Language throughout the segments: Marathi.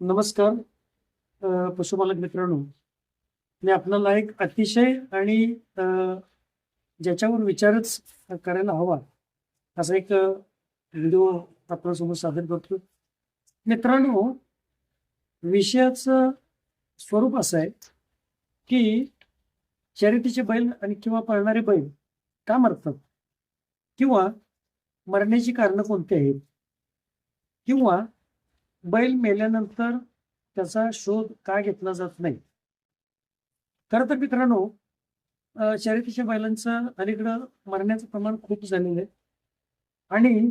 नमस्कार. पशुपालक मित्रांनो मी आपल्याला एक अतिशय आणि ज्याच्यावर विचारच करायला हवा असा एक व्हिडिओ आपल्यासमोर सादर करतो. मित्रांनो विषयाचं स्वरूप असं आहे की शर्यतीचे बैल आणि किंवा पळणारे बैल का मरतात किंवा मरण्याची कारणं कोणती आहेत? किंवा बैल मेल्यानंतर त्याचा शोध का घेतला जात नाही? खरं तर मित्रांनो शर्यतीच्या बैलांचं अलीकडं मरण्याचं प्रमाण खूप झालेलं आहे. आणि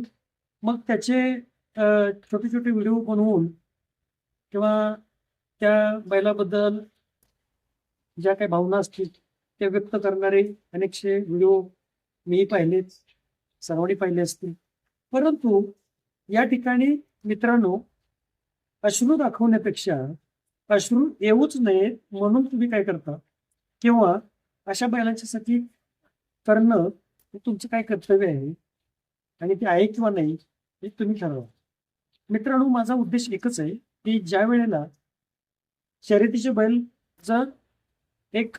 मग त्याचे छोटे छोटे व्हिडिओ बनवून किंवा त्या बैलाबद्दल ज्या काही भावना असतील त्या व्यक्त करणारे अनेकशे व्हिडिओ मी पाहिलेच सर्वांनी पाहिले असतील. परंतु या ठिकाणी मित्रांनो अश्रू दाखवण्यापेक्षा अश्रू येऊच नयेत म्हणून तुम्ही काय करता? किंवा अशा बैलांच्यासाठी करणं हे तुमचं काय कर्तव्य आहे? आणि ते आहे किंवा नाही हे तुम्ही ठरवा. मित्रांनो माझा उद्देश एकच आहे की ज्या वेळेला शर्यतीचे बैल जर एक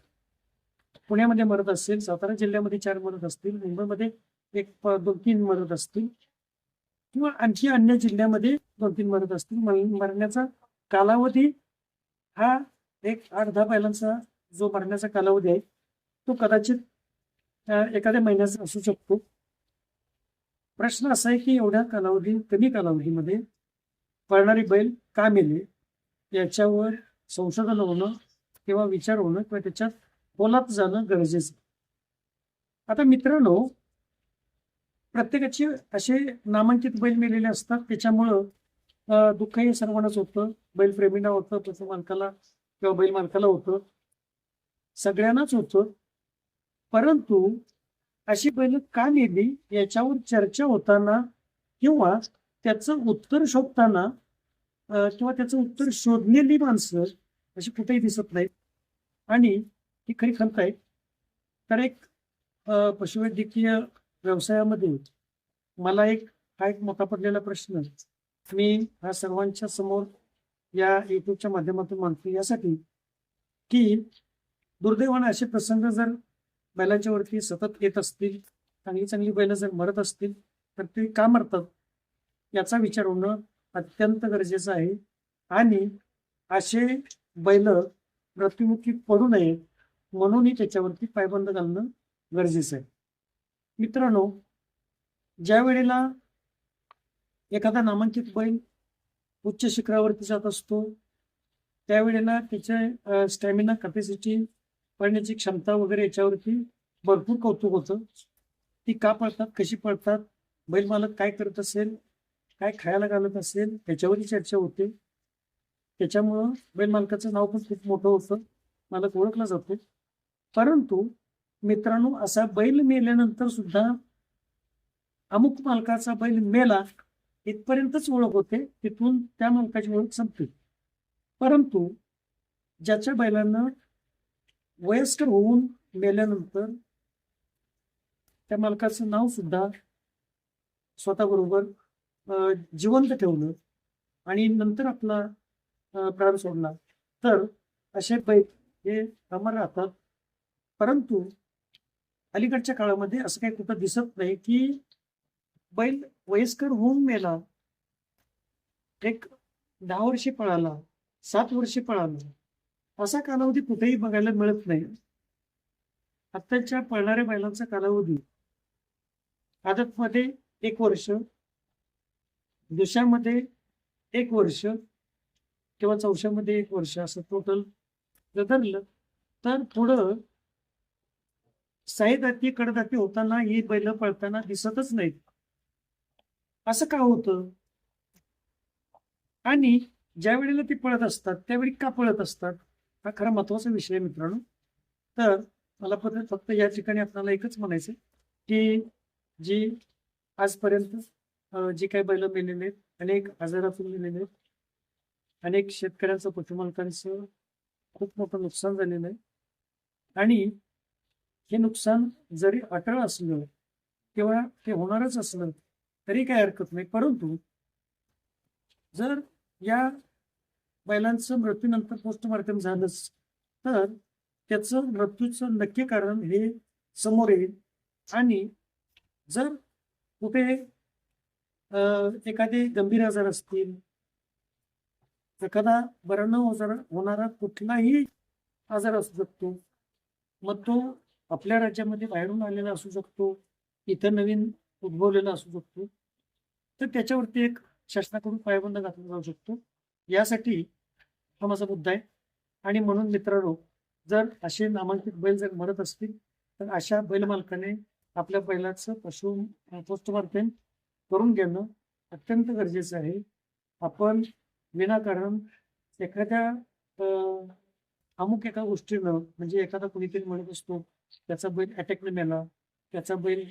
पुण्यामध्ये मरत असेल सातारा जिल्ह्यामध्ये चार मरत असतील मुंबईमध्ये एक दोन तीन मरत असतील किंवा आणखी अन्य जिल्ह्यामध्ये दोन तीन मरत असतील. मरण्याचा कालावधी हा एक आठ दहा बैलांचा जो मरण्याचा कालावधी आहे तो कदाचित एखाद्या महिन्याचा असू शकतो. प्रश्न असा आहे की एवढ्या कालावधी कमी कालावधीमध्ये पळणारी बैल का मेले? याच्यावर संशोधन होणं किंवा विचार होणं किंवा त्याच्यात बोलात जाणं गरजेचं आता मित्रांनो प्रत्येकाचे असे नामांकित बैल मेलेले असतात. त्याच्यामुळं दुःख हे सर्वांनाच होतं. बैलप्रेमींना होतं पशु मालकाला किंवा बैल मालकाला होतं. सगळ्यांनाच होतं. परंतु अशी बैल का नेली याच्यावर चर्चा होताना किंवा त्याचं उत्तर शोधताना किंवा त्याचं उत्तर शोधलेली माणसं अशी कुठेही दिसत नाहीत. आणि ही खरी खंत आहे. तर एक पशुवैद्यकीय व्यवसायामध्ये मला एक हा एक मोठा पडलेला प्रश्न मी हा सर्वांच्या समोर या युट्यूबच्या माध्यमातून मानतो यासाठी की दुर्दैवाने असे प्रसंग जर बैलांच्या वरती सतत येत असतील चांगली चांगली बैलं जर मरत असतील तर ते का मरतात? याचा विचार होणं अत्यंत गरजेचं आहे. आणि असे बैल मृत्युमुखी पडू नये म्हणूनही त्याच्यावरती पायबंद घालणं गरजेचं आहे. मित्रांनो ज्या वेळेला एखादा नामांकित बैल उच्च शिखरावरती जात असतो त्यावेळेला त्याचे स्टॅमिना कॅपॅसिटी पळण्याची क्षमता वगैरे याच्यावरती भरपूर कौतुक होतं. ती का पळतात कशी पळतात बैल मालक काय करत असेल काय खायला घालत असेल त्याच्यावरही चर्चा होते. त्याच्यामुळं बैल मालकाचं नाव पण खूप मोठं होतं. मालक ओळखला जातो. परंतु मित्रांनो असा बैल मेल्यानंतर सुद्धा अमुक मालकाचा बैल मेला इथपर्यंतच ओळख होते तिथून त्या मालकाची ओळख संपते परंतु ज्याच्या बैलांना वयस्कर होऊन मेल्यानंतर त्या मालकाचं नाव सुद्धा स्वतःबरोबर अं, जिवंत ठेवलं आणि नंतर आपला प्राण सोडला. तर असे बैल हे अमर राहतात. परंतु अलीकडच्या काळामध्ये असं काही कुठं दिसत नाही की बैल वयस्कर होऊन मेला. एक दहा वर्षे पळाला सात वर्षे पळाला. असा कालावधी कुठेही बघायला मिळत नाही. आत्ताच्या पळणाऱ्या बैलांचा कालावधी. आदतमध्ये एक वर्ष दुशामध्ये एक वर्ष किंवा चौशामध्ये एक वर्ष असं टोटल जर धरलं तर पुढं साईदाती कडदाती होताना ही बैल पळताना दिसतच नाहीत. असं का होतं? आणि ज्या वेळेला ती पळत असतात त्यावेळी का पळत असतात? हा खरा महत्त्वाचा विषय आहे मित्रांनो. तर मला फक्त फक्त या ठिकाणी आपल्याला एकच म्हणायचं की जी आजपर्यंत जी काही बैल मेलेले आहेत अनेक आजारातून मेलेले आहेत अनेक शेतकऱ्यांचं पशुमालकांचं खूप मोठं नुकसान झालेलं आहे. आणि हे नुकसान जरी अटळ असलं किंवा ते होणारच असलं तरी काही हरकत नाही. परंतु जर या बैलांचं मृत्यूनंतर पोस्टमार्टम झालंच तर त्याचं मृत्यूचं नक्की कारण हे समोर येईल. आणि जर कुठे अं, एखादे गंभीर आजार असतील एखादा बरं न होणारा कुठलाही आजार असू शकतो मग तो आपल्या राज्यामध्ये बाहेरून आलेला असू शकतो. इथं नवीन उद्भवलेला असू शकतो. तर त्याच्यावरती एक शासनाकडून पायबंद घातला जाऊ शकतो. यासाठी हा माझा मुद्दा आहे. आणि म्हणून मित्रांनो जर असे नामांकित बैल जर मरत असतील तर अशा बैल मालकाने आपल्या बैलाचं पशु पोस्टमार्टम करून घेणं अत्यंत गरजेचं आहे. आपण विनाकारण एखाद्या अमुक एका गोष्टीनं म्हणजे एखादा कुणीतरी म्हणत असतो त्याचा बैल अटॅकने मेला त्याचा बैल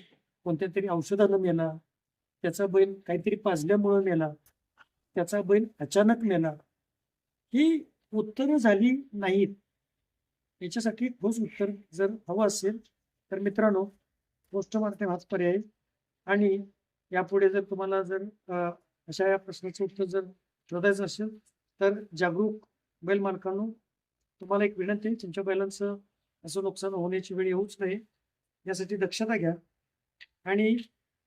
कोणत्या तरी औषधानं मेला त्याचा बैल काहीतरी पाजल्यामुळं मेला त्याचा बैल अचानक मेला ही उत्तरं झाली नाहीत. याच्यासाठी ठोस उत्तर जर हवं असेल तर मित्रांनो पोस्टमार्टम हाच पर्याय आणि यापुढे जर तुम्हाला जर अशा या प्रश्नाचं उत्तर जर शोधायचं असेल तर जागरूक बैल मालकांनो तुम्हाला एक विनंती आहे तुमच्या बैलांचं असं नुकसान होण्याची वेळ येऊच नये. यासाठी दक्षता घ्या. आणि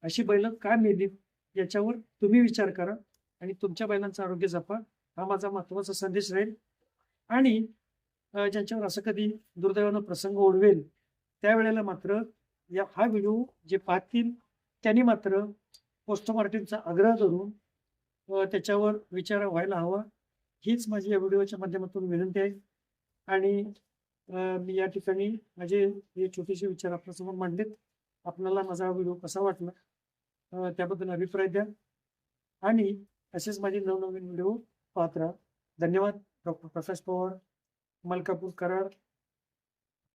अशी बैल का मिळली याच्यावर तुम्ही विचार करा आणि तुमच्या बैलांचं आरोग्य जपा. हा माझा महत्त्वाचा संदेश राहील. आणि ज्यांच्यावर असं कधी दुर्दैवानं प्रसंग ओढवेल त्यावेळेला मात्र या हा व्हिडिओ जे पाहतील त्यांनी मात्र पोस्टमार्टमचा आग्रह धरून त्याच्यावर विचार व्हायला हवा. हीच माझी या व्हिडिओच्या माध्यमातून विनंती आहे. आणि मी या ठिकाणी माझे हे छोटेसे विचार आपल्यासमोर मांडलेत. आपल्याला माझा व्हिडिओ कसा वाटला त्याबद्दल अभिप्राय द्या. आणि असेच माझे नवनवीन व्हिडिओ पाहत राहा. धन्यवाद. डॉक्टर प्रकाश पवार मलकापूर कराड.